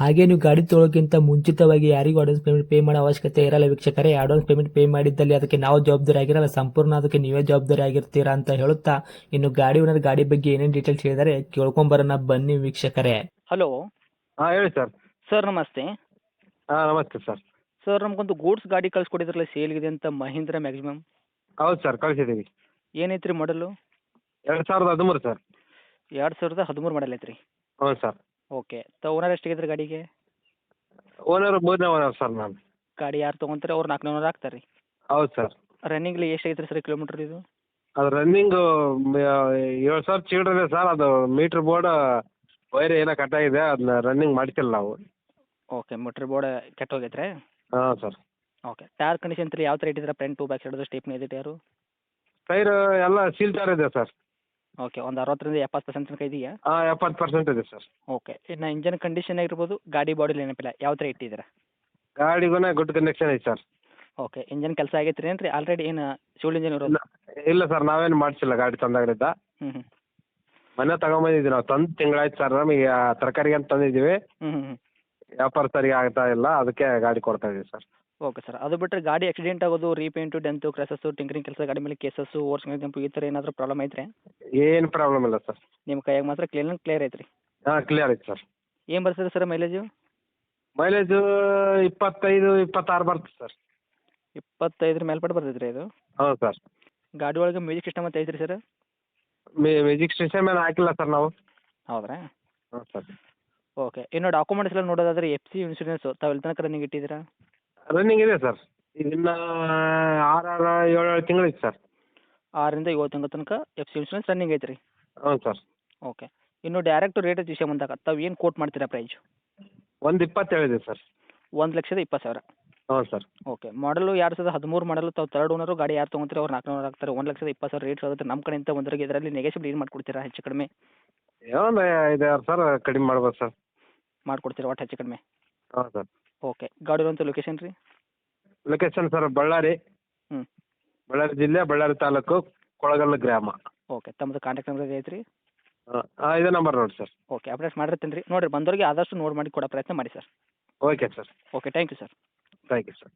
ಹಾಗೆ ನೀವು ಗಾಡಿ ತೊಳೋಕ್ಕಿಂತ ಮುಂಚಿತವಾಗಿ ಯಾರಿಗೂ ಅಡ್ವಾನ್ಸ್ ಪೇಮೆಂಟ್ ಪೇ ಮಾಡೋ ಅವಶ್ಯಕತೆ ಇರಲ್ಲ ವೀಕ್ಷಕರೇ. ಅಡ್ವಾನ್ಸ್ ಪೇಮೆಂಟ್ ಪೇ ಮಾಡಿದ್ದಲ್ಲಿ ಅದಕ್ಕೆ ನಾವು ಜವಾಬ್ದಾರಿ ಆಗಿರಲ್ಲ. ಸಂಪೂರ್ಣ ಅದಕ್ಕೆ ನೀವೇ ಜವಾಬ್ದಾರಿ ಆಗಿರ್ತೀರಾ ಅಂತ ಹೇಳುತ್ತಾ ಇನ್ನು ಗಾಡಿ ಓನರ್ ಗಾಡಿ ಬಗ್ಗೆ ಏನೇನು ಡೀಟೇಲ್ಸ್ ಹೇಳಿದರೆ ಕೇಳ್ಕೊಂಬರೋಣ. ಬನ್ನಿ ವೀಕ್ಷಕರೇ. ಹಲೋ ಹಾಂ ಹೇಳಿ ಸರ್ ಸರ್ ನಮಸ್ತೆ. ಹಾಂ ನಮಸ್ತೆ ಸರ್ ಸರ್ ನಮಗೊಂದು ಗೂಡ್ಸ್ ಗಾಡಿ ಕಳ್ಸಿಕೊಟ್ಟಿದ್ರಲ್ಲ ಇದೆ ಅಂತ ಮಹೀಂದ್ರ ಮ್ಯಾಕ್ಸಿಮಮ್ ಹೌದು ಸರ್ ಕಳಿಸಿದ್ದೀವಿ. ಏನೈತ್ರಿ ಮಾಡಲು ಎರಡು ಸಾವಿರದ ಹದಿಮೂರು ಸರ್ ಎರಡು ಸಾವಿರದ ಹದಿಮೂರು ಮಾಡಲ್ ಐತ್ರಿ. ಹೌದು ಸರ್ ಓಕೆ ತ ಓನರ್ ಎಷ್ಟಾಗಿದ್ರಿ ಗಾಡಿಗೆ ಓನರ್ ಮೂರನೇ ಓನರ್ ಸರ್ ನಾನು ಗಾಡಿ ಯಾರು ತೊಗೊಂತಾರೆ ಅವ್ರು ನಾಲ್ಕು ನೂರು ಹಾಕ್ತಾರೆ. ರೀ ಹೌದು ಸರ್ ರನ್ನಿಂಗಲ್ಲಿ ಎಷ್ಟು ಐತ್ರಿ ಸರ್ ಕಿಲೋಮೀಟ್ರ್ ಇದು? ಅದು ರನ್ನಿಂಗು ಏಳು ಸಾವಿರ ಚಿಲ್ಡ್ರನ್ ಸರ್ ಅದು ಮೀಟ್ರ್ ಬೋರ್ಡ್ ವೈರ್ ಏನೋ ಕಟ್ಟಾಗಿದೆ ಅದನ್ನ ರನ್ನಿಂಗ್ ಮಾಡ್ತಿಲ್ಲ ನಾವು. ಓಕೆ ಮೀಟ್ರ್ ಬೋರ್ಡ್ ಕೆಟ್ಟ ಹೋಗೈತ್ರಿ? ಹಾಂ sir okay tyre condition three ಯಾವ ಥರ ಇಟ್ಟಿದ್ರೆ front to back side stepney ಇದೆ ಟೈರು ಟೈರ್ ಎಲ್ಲ ಸೀಲ್ ಟೈರ್ ಇದೆ ಸರ್ ಓಕೆ ಒಂದು ಅರವತ್ತರಿಂದ ಎಪ್ಪತ್ತು ಪರ್ಸೆಂಟ್ ತನಕ ಇದೆಯಾ? ಹಾಂ ಎಪ್ಪತ್ತು ಪರ್ಸೆಂಟ್ ಇದೆ ಸರ್ ಓಕೆ ಇನ್ನು ಇಂಜನ್ ಕಂಡೀಷನ್ ಆಗಿರ್ಬೋದು ಗಾಡಿ ಬಾಡಿ ನೆನಪಿಲ್ಲ ಯಾವ ಥರ ಇಟ್ಟಿದ್ದೀರಾ? ಗಾಡಿಗೂ ಗುಡ್ ಕಂಡೀಷನ್ ಐತೆ ಸರ್ ಓಕೆ ಇಂಜನ್ ಕೆಲಸ ಆಗೈತ್ರಿ ಏನು ರೀ ಆಲ್ರೆಡಿ ಏನು ಶಿವಲ್ ಇಂಜನ್ ಇರೋದು? ಇಲ್ಲ ಸರ್ ನಾವೇನು ಮಾಡಿಸಿಲ್ಲ ಗಾಡಿ ತಂದಾಗಲಿದ್ದ ಹ್ಞೂ ಹ್ಞೂ ಮನೆ ತಗೊಂಬಂದಿದ್ದೀವಿ ನಾವು ತಂದು ತಿಂಗಳಾಯ್ತು ಸರ್ ನಮಗೆ ತರಕಾರಿ ಅಂತ ತಂದಿದ್ದೀವಿ. ಹ್ಞೂ ಹ್ಞೂ ಹ್ಞೂ ವ್ಯಾಪಾರ ಸರಿಗೆ ಆಗ್ತಾ ಇಲ್ಲ ಅದಕ್ಕೆ ಗಾಡಿ ಕೊಡ್ತಾ ಇದ್ದೀವಿ ಸರ್. ಓಕೆ ಸರ್ ಅದು ಬಿಟ್ಟರೆ ಗಾಡಿ ಆಕ್ಸಿಡೆಂಟ್ ಆಗೋದು ರೀಪೇಂಟು ಡೆಂತು ಕ್ರಸಸ್ಸು ಟಿಂಕರಿಂಗ್ ಕೆಲಸ ಗಾಡಿ ಮೇಲೆ ಕೇಸಸ್ಸು ಓರ್ಸ್ ಕೆಂಪು ಈ ಥರ ಏನಾದರೂ ಪ್ರಾಬ್ಲಮ್ ಐತ್ರಿ? ಏನು ಪ್ರಾಬ್ಲಮ್ ಇಲ್ಲ ಸರ್ ನಿಮ್ಮ ಕೈಯಾಗ ಮಾತ್ರ ಕ್ಲೀನ್ ಕ್ಲಿಯರ್ ಐತ್ರಿ? ಹಾಂ ಕ್ಲಿಯರ್ ಐತೆ ಸರ್ ಏನು ಬರ್ತದೆ ಸರ್ ಮೈಲೇಜು ಮೈಲೇಜು ಇಪ್ಪತ್ತೈದು ಇಪ್ಪತ್ತಾರು ಬರ್ತದೆ ಸರ್ ಇಪ್ಪತ್ತೈದರ ಮೇಲ್ಪಟ್ಟು ಬರ್ತೈತೆ ರೀ ಇದು? ಹೌದು ಸರ್ ಗಾಡಿ ಒಳಗೆ ಮ್ಯೂಸಿಕ್ ಸಿಸ್ಟಮ್ ಅಂತ ಐತ್ರಿ ಸರ್ ಮ್ಯೂಸಿಕ್ ಸ್ಟೇಷನ್ ಏನು ಹಾಕಿಲ್ಲ ಸರ್ ನಾವು. ಹೌದ್ರಾ? ಹಾಂ ಸರ್ ಓಕೆ. ಇನ್ನು ಡಾಕ್ಯುಮೆಂಟ್ಸ್ ಎಲ್ಲ ನೋಡೋದಾದ್ರೆ ಎಫ್ ಸಿ ಇನ್ಸೂರೆನ್ಸ್ ತಾವು ಎಲ್ಲಿ ತನಕ ರನ್ನಿಂಗ್ ಇಟ್ಟಿದ್ದೀರಾ? ರನ್ನಿಂಗ್ ಇದೆ ಸರ್ ಇನ್ನು ಆರು ಆರು ಏಳು ಏಳು ತಿಂಗಳಿದೆ ಸರ್ ಆರರಿಂದ ಏಳು ತಿಂಗಳ ತನಕ ಎಫ್ ಸಿ ಇನ್ಶೂರೆನ್ಸ್ ರನ್ನಿಂಗ್ ಐತ್ರಿ? ಹ್ಞೂ ಸರ್ ಓಕೆ. ಇನ್ನು ಡೈರೆಕ್ಟ್ ರೇಟ್ ವಿಷಯ ಬಂದಾಗ ತಾವು ಏನು ಕೋಟ್ ಮಾಡ್ತೀರಾ ಪ್ರೈಸ್ ಒಂದು ಇಪ್ಪತ್ತೇಳಿದೆ ಸರ್ ಒಂದು ಲಕ್ಷದ ಇಪ್ಪತ್ತು ಸಾವಿರ. ಹ್ಞೂ ಸರ್ ಓಕೆ. ಮಾಡಲು ಎರಡು ಸಾವಿರದ ಹದಿಮೂರು ಮಾಡಲು ತಾವು ತರ್ಡ್ ಓನರು ಗಾಡಿ ಯಾರು ತೊಗೊಂತಾರೆ ಅವ್ರು ನಾಲ್ಕು ನೂರು ಹಾಕ್ತಾರೆ. ಒಂದು ಲಕ್ಷದ ಇಪ್ಪತ್ತು ಸಾವಿರ ರೇಟ್ ಆಗುತ್ತೆ ನಮ್ಮ ಕಡೆಯಿಂದ ಬಂದವರಿಗೆ ಇದರಲ್ಲಿ ನೆಗೆಸಿಬಲ್ ಏನು ಮಾಡ್ಕೊಡ್ತೀರಾ? ಹೆಚ್ಚು ಕಡಿಮೆ. ಏನೋ ಒಂದು ಐದು ಆರು ಸಾವಿರ ಕಡಿಮೆ ಮಾಡ್ಬೋದು ಸರ್. ಮಾಡ್ಕೊಡ್ತೀರಾ ಒಟ್ಟು ಹೆಚ್ಚು ಕಡಿಮೆ? ಹಾಂ ಸರ್. ಓಕೆ. ಗಾಡಿ ಇರುವಂಥ ಲೊಕೇಶನ್ ರೀ? Location sir Ballari. ಹ್ಞೂ ಬಳ್ಳಾರಿ ಜಿಲ್ಲೆ ಬಳ್ಳಾರಿ ತಾಲೂಕು ಕೊಳಗಲ್ಲು ಗ್ರಾಮ. ಓಕೆ. ತಮ್ಮದು ಕಾಂಟ್ಯಾಕ್ಟ್ ನಂಬರ್ ಐತ್ರಿ? ಹಾಂ ಹಾಂ ಇದೇ ನಂಬರ್ ನೋಡಿ ಸರ್. ಓಕೆ ಅಪ್ಡೇಟ್ ಮಾಡಿರ್ತೀನಿ ರೀ. ನೋಡಿರಿ ಬಂದವರಿಗೆ ಆದಷ್ಟು ನೋಡಿ ಮಾಡಿ ಕೊಡೋ ಪ್ರಯತ್ನ ಮಾಡಿ sir. Okay sir. Okay thank you sir. Thank you sir